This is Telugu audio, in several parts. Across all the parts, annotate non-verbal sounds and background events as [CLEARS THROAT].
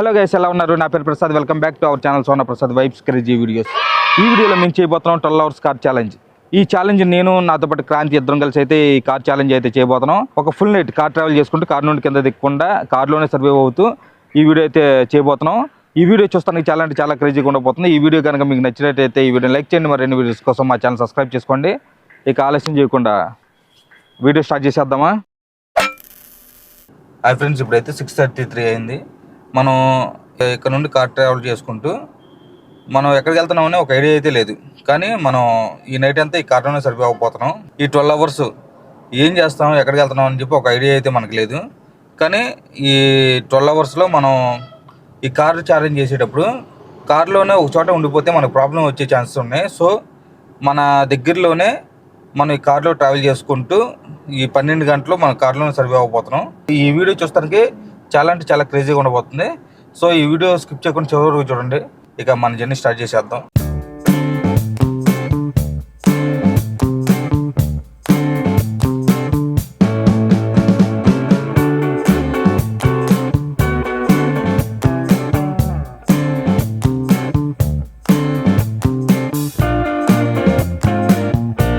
హలో గైస్ ఎలా ఉన్నారు? నా పేరు Prasad. Welcome back to our channel Sona Prasad vibes crazy videos. ఈ వీడియోలో మేము చేయబోతున్నాం ట్వెల్వ్ అవర్స్ కార్ ఛాలెంజ్. ఈ ఛాలెంజ్ నేను నాతో పాటు క్రాంతి ఇద్దరం కలిసి అయితే ఈ కార్ ఛాలెంజ్ అయితే చేయబోతున్నాం. ఒక ఫుల్ నైట్ కార్ ట్రావెల్ చేసుకుంటూ కార్ నుండి కింద దిక్కకుండా కార్లోనే సర్వైవ్ అవుతూ ఈ వీడియో అయితే చేయబోతున్నాం. ఈ వీడియో చూస్తానికి చాలా అంటే చాలా క్రేజీగా ఉండబోతుంది. ఈ వీడియో కనుక మీకు నచ్చినట్టయితే ఈ వీడియో లైక్ చేయండి మరిన్ని వీడియోస్ కోసం మా ఛానల్ సబ్స్క్రైబ్ చేసుకోండి. ఇక ఆలస్యం చేయకుండా వీడియో స్టార్ట్ చేసేద్దామా? హాయ్ ఫ్రెండ్స్ ఇప్పుడైతే సిక్స్ థర్టీ త్రీ అయింది. మనం ఇక్కడ నుండి కార్ ట్రావెల్ చేసుకుంటూ మనం ఎక్కడికి వెళ్తున్నామని ఒక ఐడియా అయితే లేదు. కానీ మనం ఈ నైట్ అంతా ఈ కార్లోనే సరిపోకపోతున్నాం. ఈ ట్వెల్వ్ అవర్స్ ఏం చేస్తాం ఎక్కడికి వెళ్తున్నాం అని చెప్పి ఒక ఐడియా అయితే మనకు లేదు. కానీ ఈ ట్వెల్వ్ అవర్స్లో మనం ఈ కార్ ఛార్జింగ్ చేసేటప్పుడు కార్లోనే ఒక చోట ఉండిపోతే మనకు ప్రాబ్లం వచ్చే ఛాన్సెస్ ఉన్నాయి. సో మన దగ్గరలోనే మనం ఈ కార్లో ట్రావెల్ చేసుకుంటూ ఈ పన్నెండు గంటలు మన కార్లోనే సర్వే అవ్వబోతున్నాం ఈ వీడియో చూస్తానికి చాలా అంటే చాలా క్రేజీగా ఉండబోతుంది. సో ఈ వీడియో స్కిప్ చేయకుండా చివరికి చూడండి. ఇక మన జర్నీ స్టార్ట్ చేసేద్దాం.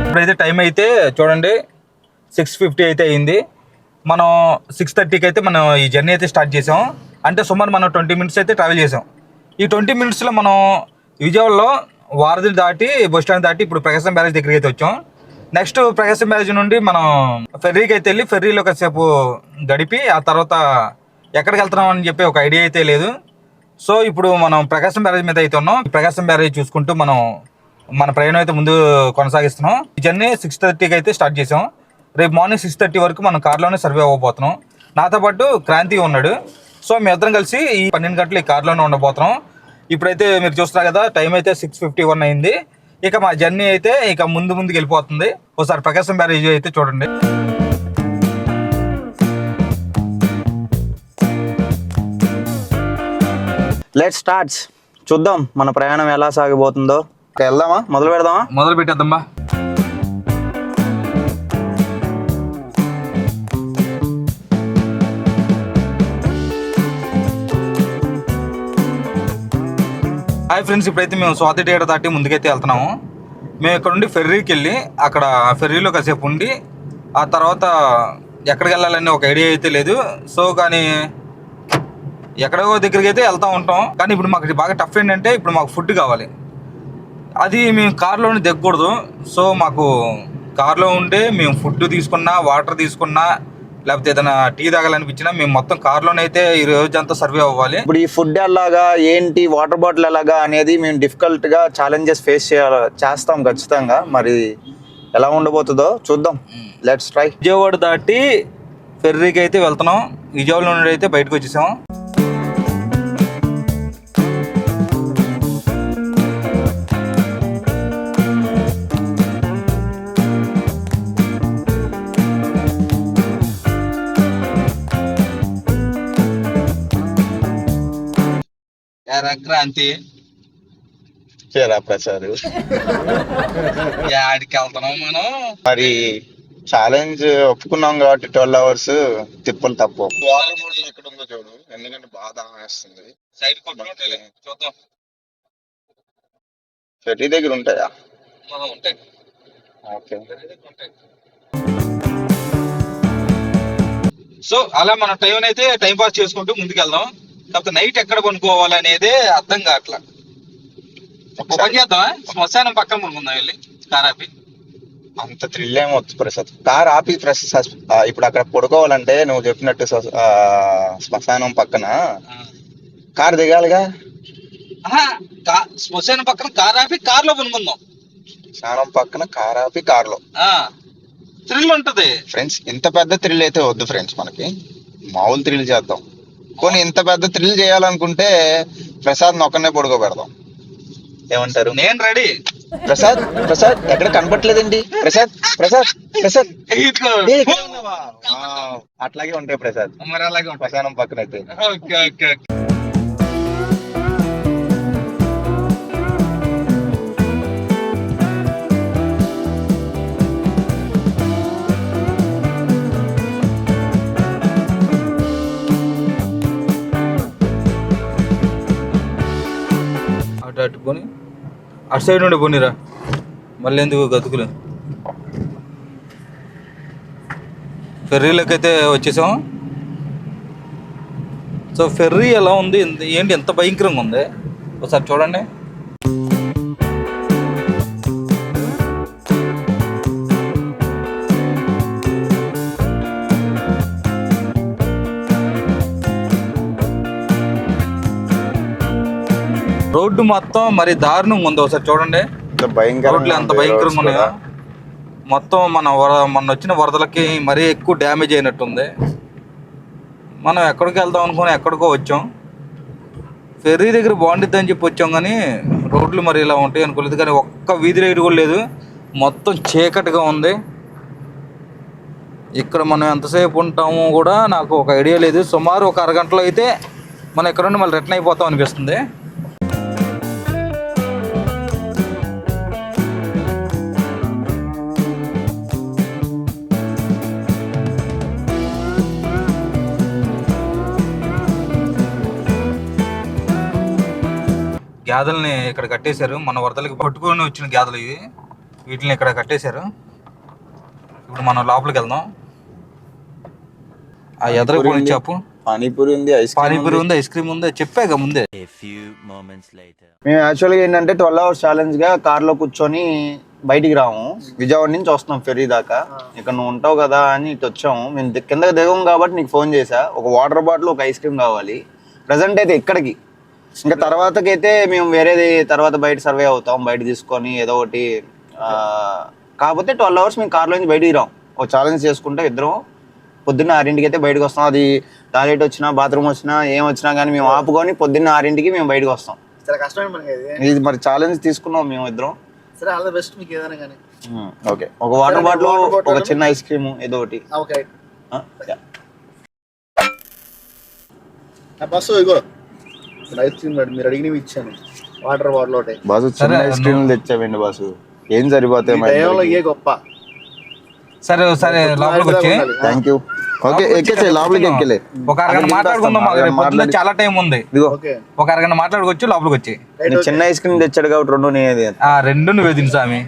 ఇప్పుడైతే టైం అయితే చూడండి సిక్స్ ఫిఫ్టీ అయితే అయింది. మనం సిక్స్ థర్టీకి అయితే మనం ఈ జర్నీ అయితే స్టార్ట్ చేసాం. అంటే సుమారు మనం ట్వంటీ మినిట్స్ అయితే ట్రావెల్ చేసాం. ఈ ట్వంటీ మినిట్స్లో మనం విజయవాడలో వారధి దాటి బస్ స్టాండ్ దాటి ఇప్పుడు ప్రకాశం బ్యారేజ్ దగ్గరికి అయితే వచ్చాం. నెక్స్ట్ ప్రకాశం బ్యారేజ్ నుండి మనం ఫెర్రీకి అయితే వెళ్ళి ఫెర్రీలో కాసేపు గడిపి ఆ తర్వాత ఎక్కడికి వెళ్తున్నాం అని చెప్పి ఒక ఐడియా అయితే లేదు. సో ఇప్పుడు మనం ప్రకాశం బ్యారేజ్ మీద అయితే ఉన్నాం. ప్రకాశం బ్యారేజ్ చూసుకుంటూ మనం మన ప్రయాణం అయితే ముందు కొనసాగిస్తున్నాం. ఈ జర్నీ సిక్స్ థర్టీకి అయితే స్టార్ట్ చేసాం. రేపు మార్నింగ్ సిక్స్ థర్టీ వరకు మనం కార్లోనే సర్వే అవ్వబోతున్నాం. నాతో పాటు క్రాంతి ఉన్నాడు. సో మీ ఇద్దరం కలిసి ఈ పన్నెండు గంటలు ఈ కార్లోనే ఉండబోతున్నాం. ఇప్పుడైతే మీరు చూస్తున్నారు కదా టైం అయితే సిక్స్ ఫిఫ్టీ వన్ అయింది. ఇక మా జర్నీ అయితే ఇక ముందు ముందుకు వెళ్ళిపోతుంది. ఒకసారి ప్రకాశం బ్యారేజ్ అయితే చూడండి. లెట్ స్టార్ట్స్ చూద్దాం మన ప్రయాణం ఎలా సాగిపోతుందో వెళ్దామా? మొదలు పెడదామా? మొదలు పెట్టేద్దామా హాయ్ ఫ్రెండ్స్ ఇప్పుడైతే మేము స్వాతి థియేటర్ దాటి ముందుకైతే వెళ్తున్నాము. మేము ఇక్కడ నుండి ఫెర్రీకి వెళ్ళి అక్కడ ఫెర్రీలో కాసేపు ఉండి ఆ తర్వాత ఎక్కడికి వెళ్ళాలని ఒక ఐడియా అయితే లేదు. సో కానీ ఎక్కడో దగ్గరికి అయితే వెళ్తూ ఉంటాం. కానీ ఇప్పుడు మాకు బాగా టఫ్ ఏంటంటే ఇప్పుడు మాకు ఫుడ్ కావాలి. అది మేము కార్లోనే దిగకూడదు. సో మాకు కార్లో ఉంటే మేము ఫుడ్ తీసుకున్నా వాటర్ తీసుకున్నా లేకపోతే ఏదైనా టీ తాగాలనిపించినా మేము మొత్తం కార్లోనే అయితే ఈ రోజు అంతా సర్వే అవ్వాలి. ఇప్పుడు ఈ ఫుడ్ ఎలాగా ఏంటి వాటర్ బాటిల్ ఎలాగా అనేది మేము డిఫికల్ట్గా ఛాలెంజెస్ ఫేస్ చేయాలి చేస్తాం ఖచ్చితంగా. మరి ఎలా ఉండబోతుందో చూద్దాం. లెట్స్ ట్రై విజయవాడ దాటి ఫెర్రీకి అయితే వెళ్తున్నాం. విజయవాడ నుండి అయితే బయటకు వచ్చేసాం. క్రాంతి ప్రసాద్ [LAUGHS] యాడికి వెళ్తున్నాం మనం? మరి ఛాలెంజ్ ఒప్పుకున్నాం కాబట్టి ట్వెల్వ్ అవర్స్ తిప్పులు తప్పు. వాటర్ బాటిల్ ఎక్కడ ఉందో చూడు ఎందుకంటే బాగా వేస్తుంది. సైడ్ చూద్దాం. ఫెర్రీ దగ్గర ఉంటాయా? ఉంటాయి. ఓకే. సో అలా మన టైం అయితే టైం పాస్ చేసుకుంటూ ముందుకెళ్దాం. కాకపోతే నైట్ ఎక్కడ కొనుక్కోవాలి అనేది అర్థం కావట్లా. ఒక పని శ్మశానం పక్కన కొనుక్కుందాం వెళ్ళి కారాపి అంత థ్రిల్ ఏమొద్దు ప్రసాద్. కార్ ఆపి ప్రసాద్ ఇప్పుడు అక్కడ పడుకోవాలంటే నువ్వు చెప్పినట్టు శ్మశానం పక్కన కార్ దిగాలిగా? శ్మశానం పక్కన కారాపి కార్లో కొనుక్కుందాం. శ్మశానం పక్కన కార్ ఆపి కార్లో థ్రిల్ ఉంటది. ఫ్రెండ్స్ ఇంత పెద్ద థ్రిల్ అయితే వద్దు ఫ్రెండ్స్ మనకి. మామూలు థ్రిల్ చేద్దాం. కొన్ని ఇంత పెద్ద థ్రిల్ చేయాలనుకుంటే ప్రసాద్ ఒక్కనే పడుకోబెడదాం. ఏమంటారు? నేను రెడీ. ప్రసాద్ ప్రసాద్ ఎక్కడ కనపట్లేదండి ప్రసాద్ ప్రసాద్ ప్రసాద్. అట్లాగే ఉంటాయి ప్రసాద్. మరి అలాగే ఉంటాయి. శ్మశానం పక్కన అయితే ఓకే ఓకే. ఓకే. అటు సైడ్ నుండి పోనీరా. మళ్ళీ ఎందుకు గతుకులు? ఫెర్రీలోకి అయితే వచ్చేసాం. సో ఫెర్రీ ఎలా ఉంది? ఏంటి ఎంత భయంకరంగా ఉంది? ఒకసారి చూడండి. రోడ్డు మొత్తం మరి దారుణంగా ఉంది ఒకసారి చూడండి. రోడ్లు ఎంత ఉంది భయంకరంగా ఉన్నాయో. మొత్తం మన వర మొన్న వచ్చిన వరదలకి మరీ ఎక్కువ డ్యామేజ్ అయినట్టుంది. మనం ఎక్కడికి వెళ్దాం అనుకుని ఎక్కడికో వచ్చాం. ఫెర్రీ దగ్గర బాగుండిద్ది అని చెప్పి వచ్చాం కానీ రోడ్లు మరి ఇలా ఉంటాయి అనుకోలేదు. కానీ ఒక్క వీధి లైట్ కూడా లేదు. మొత్తం చీకటిగా ఉంది. ఇక్కడ మనం ఎంతసేపు ఉంటామో కూడా నాకు ఒక ఐడియా లేదు. సుమారు ఒక అరగంటలో అయితే మనం ఇక్కడ నుండి మళ్ళీ రిటర్న్ అయిపోతాం అనిపిస్తుంది. గ్యాదల్ని ఇక్కడ కట్టేశారు. మన వరదలకి పట్టుకొని వచ్చిన గ్యాదలు ఇవి వీటిని ఇక్కడ కట్టేశారు. ఇప్పుడు మనం లోపలికి వెళ్దాం. ఆ ఎదర కొని చెప్పు పానీపూరి ఉంది ఐస్ పానీపూరి ఉంది. ఐస్ క్రీమ్ ఉంది. చెప్పాక ముందే. మేము యాక్చువల్గా ఏంటంటే ట్వెల్వ్ అవర్స్ ఛాలెంజ్గా కార్లో కూర్చొని బయటికి రాము. విజయవాడ నుంచి వస్తున్నాం ఫెర్రీ దాకా. ఇక్కడ నువ్వు ఉంటావు కదా అని ఇటు వచ్చాము. మేము కిందకి దిగం కాబట్టి నీకు ఫోన్ చేసా ఒక వాటర్ బాటిల్ ఒక ఐస్ క్రీమ్ కావాలి. ప్రజెంట్ అయితే ఇక్కడికి ఇంకా తర్వాతకైతే మేము వేరేది తర్వాత బయట సర్వే అవుతాం బయట తీసుకొని ఏదో ఒకటి కాకపోతే ట్వెల్వ్ అవర్స్ మేము కార్లో నుంచి బయటికి రాం. ఒక ఛాలెంజ్ చేసుకుంటే ఇద్దరం. పొద్దున్న ఆరింటికి అయితే బయటకు వస్తాం. అది టాయిలెట్ వచ్చినా బాత్రూమ్ వచ్చినా ఏం వచ్చినా కానీ మేము ఆపుకొని పొద్దున్న ఆరింటికి మేము బయటకు వస్తాం. చాలా కష్టమైన మనకి ఇది. మరి ఛాలెంజ్ తీసుకున్నాం మేము ఇద్దరం. సరే ఆల్ ద బెస్ట్ మీకు ఏదైనా కానీ. ఓకే. ఒక వాటర్ బాటిల్. ఒక చిన్న ఐస్ క్రీమ్ ఏదో ఒకటి. ఓకే బస్సు ఇగో. ఇప్పుడు ఐస్ క్రీమ్ మీరు అడిగినవి ఇచ్చాను. వాటర్ బాటిల్ ఒకటి బాసు చిన్న సరే, ఐస్ క్రీమ్ తెచ్చావండి బాసు? ఏం సరిపోతాయి ఈ దయంలో ఏ గొప్ప. సరే సరే లోపలికి వచ్చి. థ్యాంక్ యూ ఓకే ఎక్కేసే లోపలికి ఎక్కలే. ఒక అరగంట మాట్లాడుకుందాం మాకు రేపు పొద్దున్న చాలా టైం ఉంది. ఇదిగో. ఓకే. ఒక అరగంట మాట్లాడుకోవచ్చు లోపలికి వచ్చి. చిన్న ఐస్ క్రీమ్ తెచ్చాడు కాబట్టి రెండు నేనేది ఆ రెండు నువ్వే తిను స్వామి.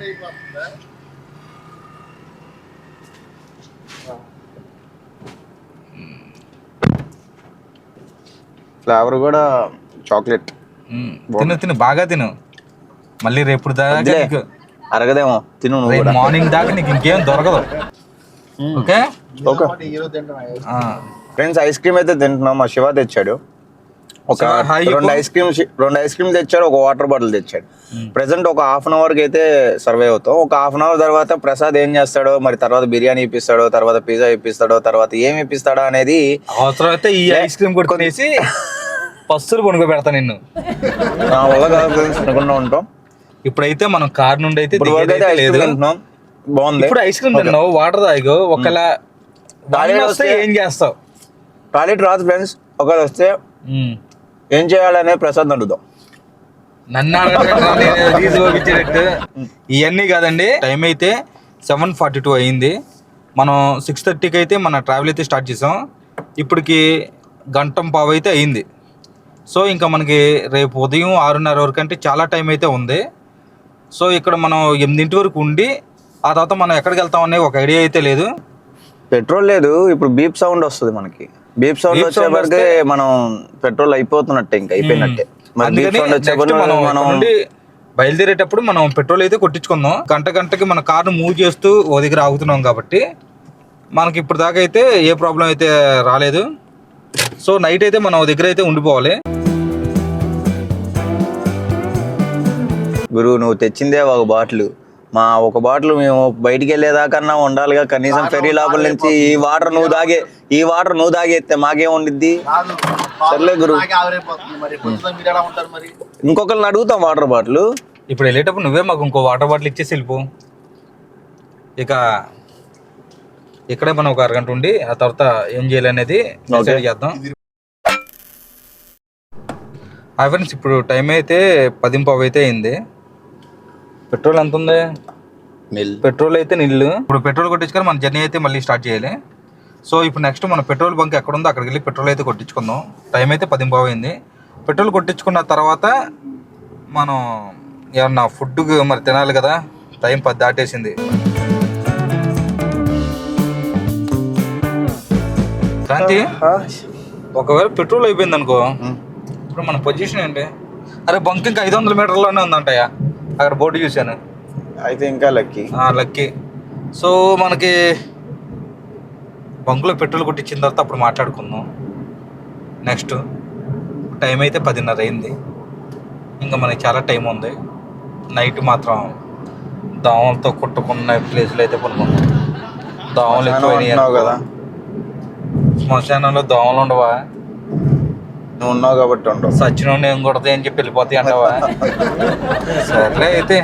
ఫ్లేవర్ కూడా చాక్లెట్. తిను తిను బాగా తిను. మళ్ళీ రేపు దాకా. నీకు అరగదేమో. తిను రేపు మార్నింగ్ దాకా నీకు ఇంకేం దొరకదు. Okay? Okay. Friends ice cream అయితే తింటున్నాం. మా శివ తెచ్చాడు. ఒక రెండు. ఐస్ క్రీమ్ రెండు ఐస్ క్రీమ్ తెచ్చాడు ఒక వాటర్ బాటిల్ తెచ్చాడు. ప్రెసెంట్ ఒక హాఫ్ అన్ అవర్కి అయితే సర్వే అవుతాం. ఒక హాఫ్ అన్ అవర్ తర్వాత ప్రసాద్ ఏం చేస్తాడో మరి తర్వాత బిర్యానీ ఇప్పిస్తాడో తర్వాత పిజ్జా ఇప్పిస్తాడో తర్వాత ఏం ఇప్పిస్తాడో అనేది అవసరం అయితే ఈ ఐస్ క్రీమ్ కూడా [LAUGHS] పస్తులు కొనుక్కో పెడతా నిన్ను. నా వల్ల కాదు అనుకుంటూ ఉంటాం. ఇప్పుడైతే మనం కార్ నుండి అయితే ఇప్పుడు వరకు అయితే దిగేదైతే ఐస్ లేదు. క్రీమ్ తింటున్నాం. బాగుంది. ఇప్పుడు ఐస్ క్రీమ్ తిన్నావు వాటర్ తాగు ఒకవేళ వామిట్ వస్తే వస్తే- ఏం చేస్తావు? టాయిలెట్ రాదు ఫ్రెండ్స్ ఒకవేళ వస్తే ఉమ్. ఏం చేయాలనే ప్రసాద్ అడుగుదాం నన్ను అడగకుండా నేను ఇవన్నీ కాదండి టైం అయితే సెవెన్ ఫార్టీ టూ అయింది. మనం సిక్స్ థర్టీకి అయితే మన ట్రావెల్ అయితే స్టార్ట్ చేసాం. ఇప్పటికి గంటం పావు అయితే అయింది. సో ఇంకా మనకి రేపు ఉదయం ఆరున్నర వరకు అంటే చాలా టైం అయితే ఉంది. సో ఇక్కడ మనం ఎనిమిదింటి వరకు ఉండి ఆ తర్వాత మనం ఎక్కడికి వెళ్తాం అనే ఒక ఐడియా అయితే లేదు. పెట్రోల్ లేదు ఇప్పుడు బీప్ సౌండ్ వస్తుంది మనకి. బీప్ సౌండ్ sound వచ్చేప్పటికి మనం పెట్రోల్ అయిపోతున్నట్టే ఇంకా అయిపోయినట్టే. మనం బయలుదేరేటప్పుడు మనం పెట్రోల్ అయితే కొట్టించుకుందాం. గంట గంటకి మన కార్ను మూవ్ చేస్తూ ఓ దగ్గర ఆగుతున్నాం కాబట్టి మనకి ఇప్పుడు దాకా అయితే ఏ ప్రాబ్లం అయితే రాలేదు. సో నైట్ అయితే మనం దగ్గర అయితే ఉండిపోవాలి. గురువు నువ్వు తెచ్చిందే ఒక బాటిల్. మా ఒక బాటిల్ మేము బయటికి వెళ్ళేదాకన్నా ఉండాలిగా. కనీసం ఫెరీ లోపల నుంచి ఈ వాటర్ నువ్వు తాగే ఈ వాటర్ నువ్వు తాగేస్తే మాకేం ఉండిద్ది? సర్లే గురు. ఇంకొకరిని అడుగుతాం వాటర్ బాటిల్. ఇప్పుడు వెళ్ళేటప్పుడు నువ్వే మాకు ఇంకో వాటర్ బాటిల్ ఇచ్చేసి వెళ్ళిపో. ఇక ఇక్కడే మనం ఒక అరగంట ఉండి ఆ తర్వాత ఏం చేయాలనేది చేద్దాం. ఫ్రెండ్స్ ఇప్పుడు టైం అయితే పదింపావు అయితే అయింది. పెట్రోల్ ఎంత ఉంది మిల్ పెట్రోల్ అయితే నిల్లు ఇప్పుడు పెట్రోల్ కొట్టించుకొని మన జర్నీ అయితే మళ్ళీ స్టార్ట్ చేయాలి. సో ఇప్పుడు నెక్స్ట్ మన పెట్రోల్ బంక్ ఎక్కడ ఉందో అక్కడికి వెళ్ళి పెట్రోల్ అయితే కొట్టించుకుందాం. టైం అయితే పదింపావు అయింది పెట్రోల్ కొట్టించుకున్న తర్వాత మనం ఏమన్నా ఫుడ్ మరి తినాలి కదా? టైం పది దాటేసింది. క్రాంతి ఒకవేళ పెట్రోల్ అయిపోయింది అనుకో ఇప్పుడు మన పొజిషన్ ఏంటి? అరే బంక్ ఇంకా ఐదు వందల మీటర్లోనే ఉందంటయ్యా. అక్కడ బోర్డు చూశాను. అయితే ఇంకా లక్కీ లక్కీ సో మనకి బంకులో పెట్రోల్ కొట్టించిన తర్వాత అప్పుడు మాట్లాడుకుందాం. నెక్స్ట్ టైం అయితే పదిన్నర అయింది. ఇంకా మనకి చాలా టైం ఉంది. నైట్ మాత్రం దోమలతో కుట్టుకున్న ప్లేసులు అయితే పనుకుంటాం దోమలు అనుకో. కదా. శ్మశానంలో దోమలు ఉండవా? ఉన్నావు కాబట్టి ఉండవు సచిన ఏం కొడతాయి అని చెప్పి వెళ్ళిపోతాయి అంటావా? సర్లే అయితే.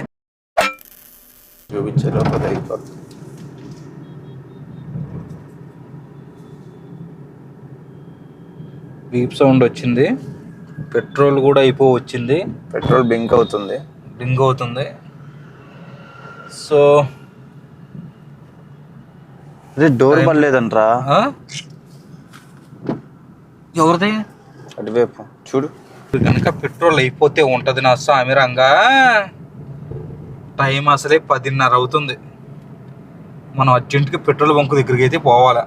చూపించే లోపల అయిపోతుంది బీప్ సౌండ్ వచ్చింది. పెట్రోల్ కూడా అయిపో వచ్చింది. పెట్రోల్ బింక్ అవుతుంది. రింగ్ అవుతుంది. సో అదే డోర్ పడలేదంట్రా. ఆ? ఎవరిది? అటువైపు. చూడు. కనుక పెట్రోల్ అయిపోతే ఉంటుంది నా స్వామి రంగా. టైం అసలే పదిన్నర అవుతుంది. మనం అర్జెంటుగా పెట్రోల్ బంక్ దగ్గరికి అయితే పోవాలా.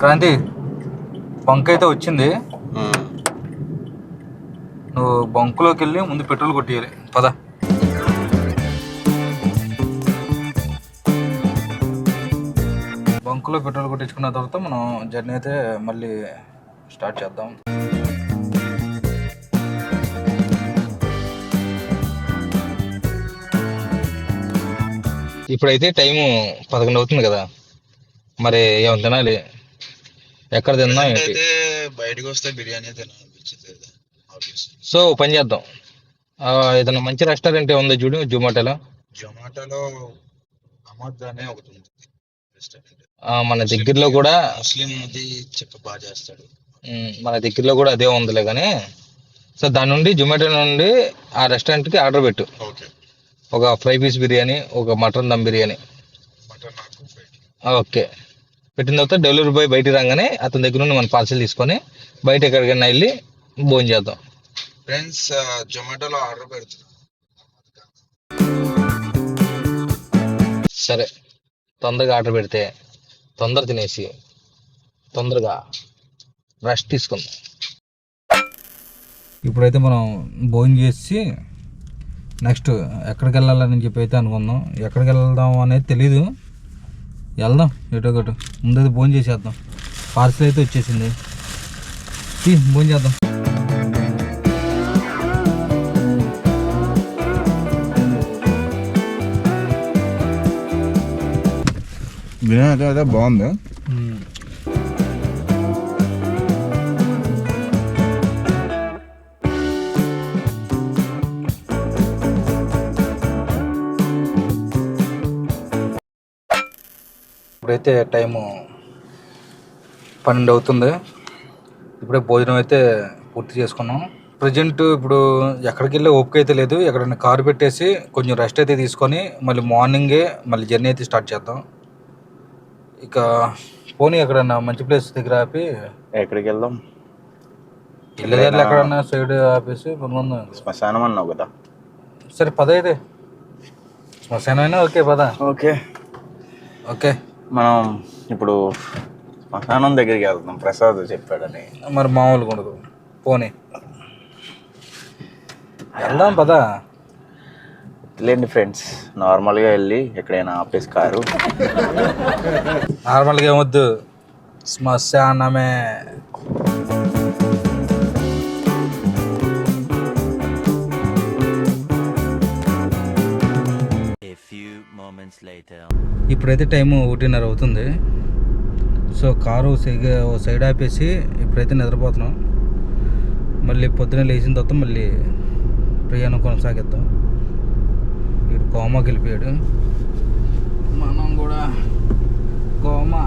క్రాంతి బంక్ అయితే వచ్చింది. నువ్వు బంకులోకి వెళ్ళి ముందు పెట్రోల్ కొట్టేయాలి. పద. బంకులో పెట్రోల్ కొట్టించుకున్న తర్వాత మనం జర్నీ అయితే మళ్ళీ స్టార్ట్ చేద్దాం. ఇప్పుడైతే టైము పదకొండు అవుతుంది కదా. మరి ఏమైనా తినాలి? ఎక్కడ తిందాం ఏంటి? బయటకు వస్తే బిర్యానీ తినాలనిపించింది సో పని చేద్దాం. ఏదైనా మంచి రెస్టారెంట్ ఉందో చూడు జొమాటోలో. జొమాటోలో అమద్ అనే ఒకటి ఉంది రెస్టారెంట్. మన దగ్గరలో కూడా ముస్లిం అది చెప్ప బాగా చేస్తాడు. మన దగ్గరలో కూడా అదే ఉందిలే కానీ సో దాని నుండి జొమాటో నుండి ఆ రెస్టారెంట్కి ఆర్డర్ పెట్టు. ఓకే. ఒక ఫ్రై పీస్ బిర్యానీ ఒక మటన్ దమ్ బిర్యానీ. ఓకే. పెట్టిన తర్వాత డెలివరీ బాయ్ బయటికి రాగానే అతని దగ్గర నుండి మన పార్సల్ తీసుకొని బయట ఎక్కడికైనా వెళ్ళి భోజనం చేద్దాం. ఫ్రెండ్స్ జొమాటోలో ఆర్డర్ పెడుతున్నా. సరే. తొందరగా ఆర్డర్ పెడితే తొందర తినేసి తొందరగా రెస్ట్ తీసుకుందాం. ఇప్పుడైతే మనం భోజనం చేసి నెక్స్ట్ ఎక్కడికి వెళ్ళాలని చెప్పి అయితే అనుకుందాం. ఎక్కడికి వెళ్దాం అనేది తెలీదు. వెళ్దాం ఎటో ఒకటి. ముందైతే భోజనం చేసేద్దాం. పార్సిల్ అయితే వచ్చేసింది. భోజనం చేద్దాం. వినాయక అయితే బాగుంది ఇప్పుడైతే టైము పన్నెండు అవుతుంది. ఇప్పుడే భోజనం అయితే పూర్తి చేసుకున్నాం. ప్రజెంట్ ఇప్పుడు ఎక్కడికి వెళ్ళే ఓపిక అయితే లేదు. ఎక్కడైనా కారు పెట్టేసి కొంచెం రెస్ట్ అయితే తీసుకొని మళ్ళీ మార్నింగే మళ్ళీ జర్నీ అయితే స్టార్ట్ చేద్దాం. ఇక పోనీ ఎక్కడన్నా మంచి ప్లేస్ దగ్గర ఆపి ఎక్కడికి వెళ్దాం వెళ్ళేదారిలో ఎక్కడన్నా సైడ్ ఆపేసి పనుకుందాం శ్మశానం అన్నావు కదా. సరే పద అయితే. శ్మశానం అయినా ఓకే పద. ఓకే. ఓకే. మనం ఇప్పుడు శ్మశానం దగ్గరికి వెళ్తాం ప్రసాద్ చెప్పాడని. మరి మామూలుగా ఉండదు. పోనీ. వెళ్దాం పదా. లేండి ఫ్రెండ్స్. నార్మల్గా వెళ్ళి ఎక్కడైనా ఆపేసి కారు. నార్మల్గా ఏమొద్దు. శ్మశానమే. A few moments later. ఇప్పుడైతే టైము ఒకటిన్నర అవుతుంది. సో కారు సైగా ఓ సైడ్ ఆపేసి ఇప్పుడైతే నిద్రపోతున్నాం. మళ్ళీ పొద్దున లేచిన తర్వాత మళ్ళీ ప్రయాణం కొనసాగిద్దాం. కోమాకి వెళ్ళిపోయాడు మనం కూడా కోమా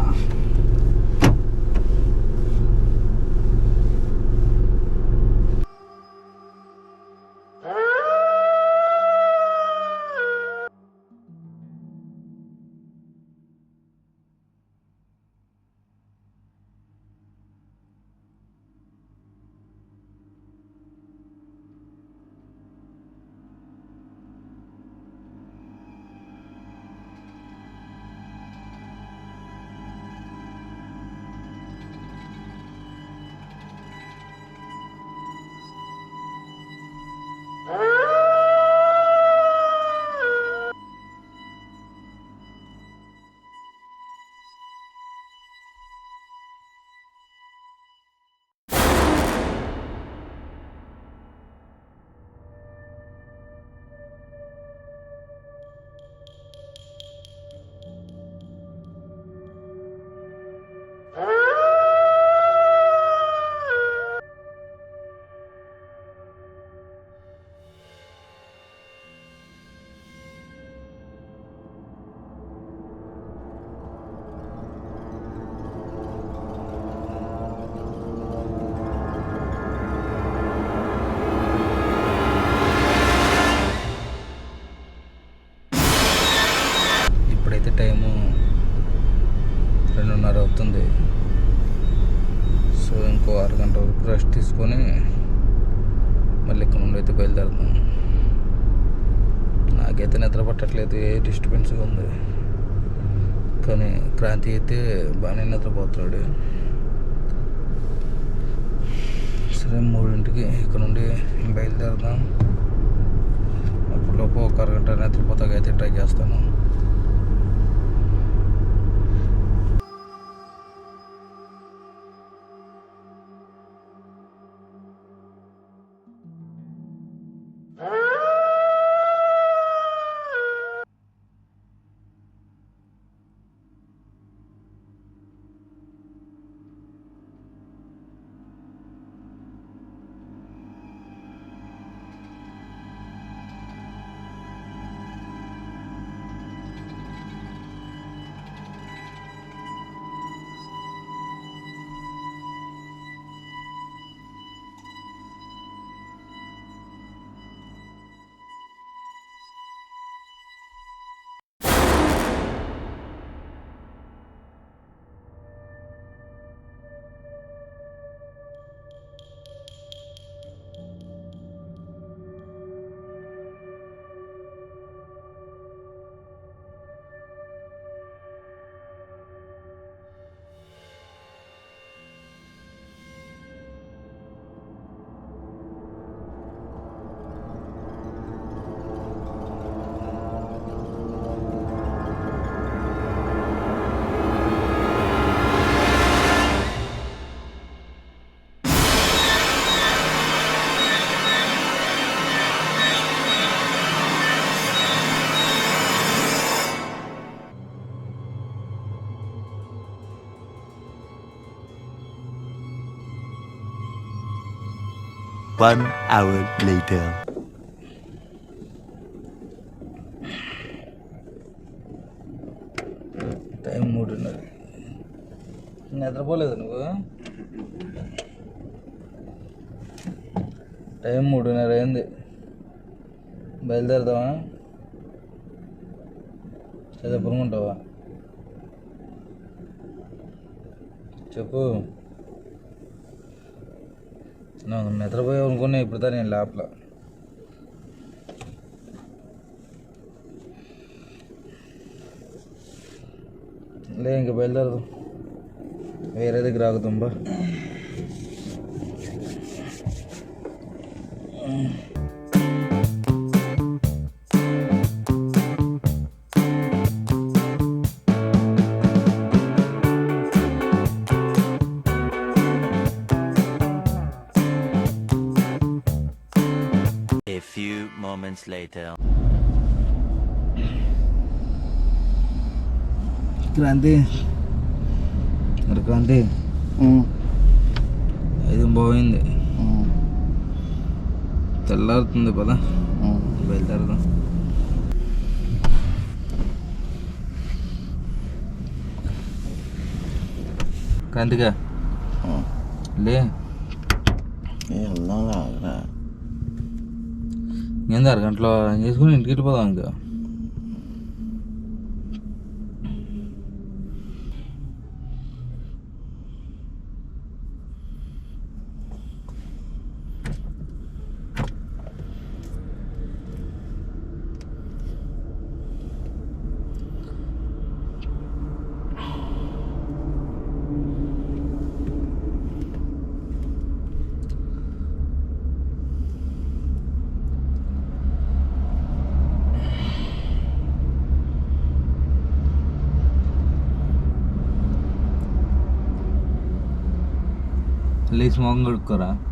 కానీ క్రాంతి అయితే బాగానే నిద్రపోతున్నాడు సరే మూడింటికి ఇక్కడ నుండి బయలుదేరుదాం. అప్పటిలోపు ఒక అరగంట నిద్రపోతాక అయితే ట్రై చేస్తాను. One hour later. టైం మూడున్నర. నిద్రపోలేదు నువ్వు? టైం మూడున్నర అయింది. బయలుదేరదామా? చదువుకుంటావా చెప్పు. నాకు నిద్రపోయావు అనుకున్నా ఇప్పుడు నేను లోపల. లే ఇంక బయలుదేరదు. వేరే దగ్గర ఆగుతాం moments later. క్రాంతి. మరి క్రాంతి. ఐదు పోయింది. తెల్లారుతుంది పద. బయలుదేరదాం. క్రాంతిగా. లే. ఏంది అరగంటలో చేసుకుని ఇంటికి వెళ్ళిపోదాం ఇంకా. లేచి మొహం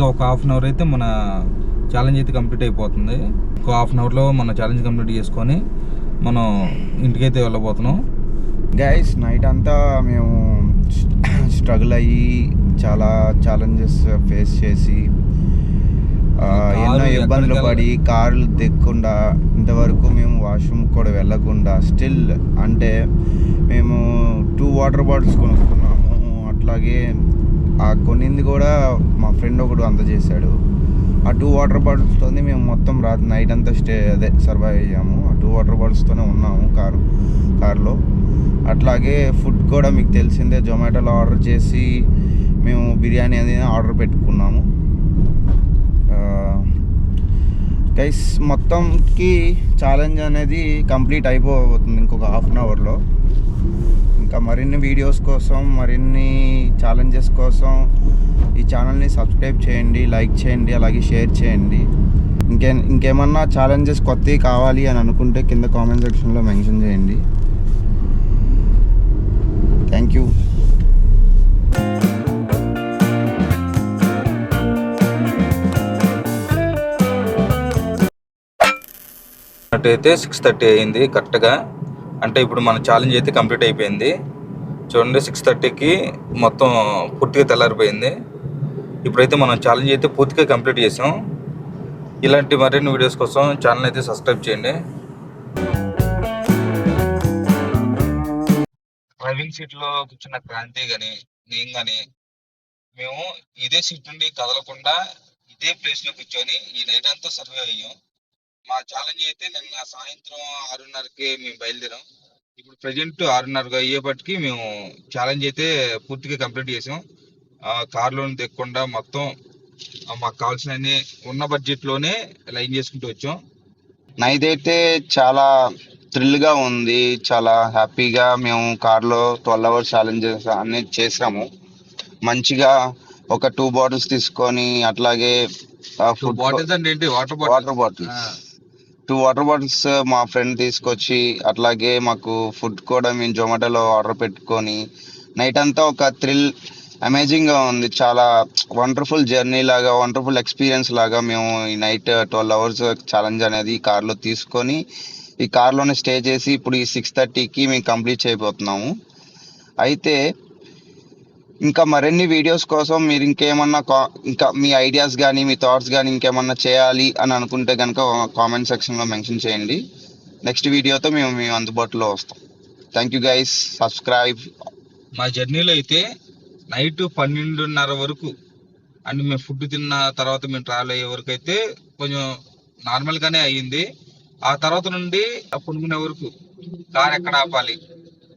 ఇంకా ఒక హాఫ్ అన్ అవర్ అయితే మన ఛాలెంజ్ అయితే కంప్లీట్ అయిపోతుంది. ఇంకో హాఫ్ అన్ అవర్లో మన ఛాలెంజ్ కంప్లీట్ చేసుకొని మనం ఇంటికైతే వెళ్ళబోతున్నాం. గైస్ నైట్ అంతా మేము [CLEARS THROAT] స్ట్రగుల్ అయ్యి చాలా ఛాలెంజెస్ ఫేస్ చేసి ఎన్నో ఇబ్బందులు పడి కార్లు దిక్కుండా ఇంతవరకు మేము వాష్రూమ్ కూడా వెళ్ళకుండా స్టిల్ అంటే మేము టూ వాటర్ బాటిల్స్ కొనుక్కున్నాము. అట్లాగే ఆ కొన్నింది కూడా మా ఫ్రెండ్ ఒకడు అందజేశాడు. ఆ టూ వాటర్ బాటిల్స్తో మేము మొత్తం రాత్రి నైట్ అంతా స్టే అదే సర్వైవ్ అయ్యాము. ఆ టూ వాటర్ బాటిల్స్తోనే ఉన్నాము కారు కారులో. అట్లాగే ఫుడ్ కూడా మీకు తెలిసిందే జొమాటోలో ఆర్డర్ చేసి మేము బిర్యానీ అనేది ఆర్డర్ పెట్టుకున్నాము. గైస్ మొత్తంకి ఛాలెంజ్ అనేది కంప్లీట్ అయిపోతుంది ఇంకొక హాఫ్ అన్ అవర్లో ఇంకా మరిన్ని వీడియోస్ కోసం మరిన్ని ఛాలెంజెస్ కోసం ఈ ఛానల్ని సబ్స్క్రైబ్ చేయండి లైక్ చేయండి అలాగే షేర్ చేయండి. ఇంకే ఇంకేమన్నా ఛాలెంజెస్ కొత్తవి కావాలి అని అనుకుంటే కింద కామెంట్ సెక్షన్లో మెన్షన్ చేయండి. థ్యాంక్ యూ అయితే సిక్స్ థర్టీ అయింది కరెక్ట్గా అంటే ఇప్పుడు మన ఛాలెంజ్ అయితే కంప్లీట్ అయిపోయింది. చూడండి సిక్స్ థర్టీకి మొత్తం పూర్తిగా తెల్లారిపోయింది. ఇప్పుడైతే మనం ఛాలెంజ్ అయితే పూర్తిగా కంప్లీట్ చేసాం. ఇలాంటి మరిన్ని వీడియోస్ కోసం ఛానల్ అయితే సబ్స్క్రైబ్ చేయండి. డ్రైవింగ్ సీట్లో కూర్చున్న క్రాంతి కానీ నేను కానీ మేము ఇదే సీట్ నుండి కదలకుండా ఇదే ప్లేస్లో కూర్చొని ఈ నైట్ అంతా సర్వే అయ్యాం. మా ఛాలెంజ్ అయితే నిన్న సాయంత్రం ఆరున్నరకి మేము బయలుదేరాం. ఇప్పుడు ప్రజెంట్ ఆరున్నరగా అయ్యేపటికి మేము ఛాలెంజ్ అయితే పూర్తిగా కంప్లీట్ చేసాం. ఆ కార్లో తెక్కకుండా మొత్తం మాకు కావాల్సిన ఉన్న బడ్జెట్లోనే లైన్ చేసుకుంటూ వచ్చాం. అయితే చాలా థ్రిల్గా ఉంది. చాలా హ్యాపీగా మేము కార్లో ట్వెల్వ్ అవర్స్ ఛాలెంజెస్ అన్ని చేసాము. మంచిగా ఒక టూ బాటిల్స్ తీసుకొని అట్లాగే ఫుడ్ బాటిల్స్ అంటే ఏంటి? Water water bottles two water bottles మా ఫ్రెండ్ తీసుకొచ్చి అట్లాగే మాకు ఫుడ్ కూడా మేము జొమాటోలో ఆర్డర్ పెట్టుకొని నైట్ అంతా ఒక థ్రిల్ అమేజింగ్గా ఉంది. చాలా వండర్ఫుల్ జర్నీ లాగా వండర్ఫుల్ ఎక్స్పీరియన్స్ లాగా మేము ఈ నైట్ ట్వెల్వ్ అవర్స్ ఛాలెంజ్ అనేది కార్లో తీసుకొని ఈ కార్లోనే స్టే చేసి ఇప్పుడు ఈ సిక్స్ థర్టీకి మేము కంప్లీట్ చేయబోతున్నాము. అయితే ఇంకా మరిన్ని వీడియోస్ కోసం మీరు ఇంకేమన్నా కా- ఇంకా మీ ఐడియాస్ కానీ మీ థాట్స్ కానీ ఇంకేమన్నా చేయాలి అని అనుకుంటే కనుక కామెంట్ సెక్షన్లో మెన్షన్ చేయండి. నెక్స్ట్ వీడియోతో మేము మేము అందుబాటులో వస్తాం. థ్యాంక్ యూ గైస్ సబ్స్క్రైబ్ మా జర్నీలో అయితే నైట్ పన్నెండున్నర వరకు అండ్ మేము ఫుడ్ తిన్న తర్వాత మేము ట్రావెల్ అయ్యే వరకు అయితే కొంచెం నార్మల్గానే అయ్యింది. ఆ తర్వాత నుండి ఆ వరకు కార్ ఎక్కడ ఆపాలి?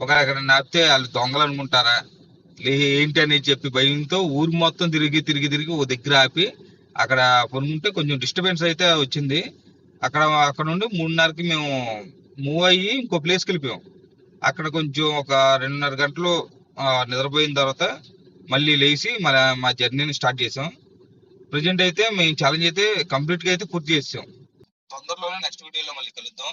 ఒకరు ఎక్కడ ఆపితే వాళ్ళు దొంగలు అనుకుంటారా? ఏంటి అని చెప్పి భయంతో ఊరు మొత్తం తిరిగి తిరిగి తిరిగి ఓ దగ్గర ఆపి అక్కడ ఉంటే కొంచెం డిస్టర్బెన్స్ అయితే వచ్చింది. అక్కడ అక్కడ నుండి మూడున్నరకి మేము మూవ్ అయ్యి ఇంకో ప్లేస్కి వెళ్ళిపోయాం. అక్కడ కొంచెం ఒక రెండున్నర గంటలు నిద్రపోయిన తర్వాత మళ్ళీ లేచి మన మా జర్నీని స్టార్ట్ చేసాం. ప్రజెంట్ అయితే మేము ఛాలెంజ్ అయితే కంప్లీట్గా అయితే పూర్తి చేసాం. తొందరలోనే నెక్స్ట్ వీడియోలో మళ్ళీ కలుద్దాం.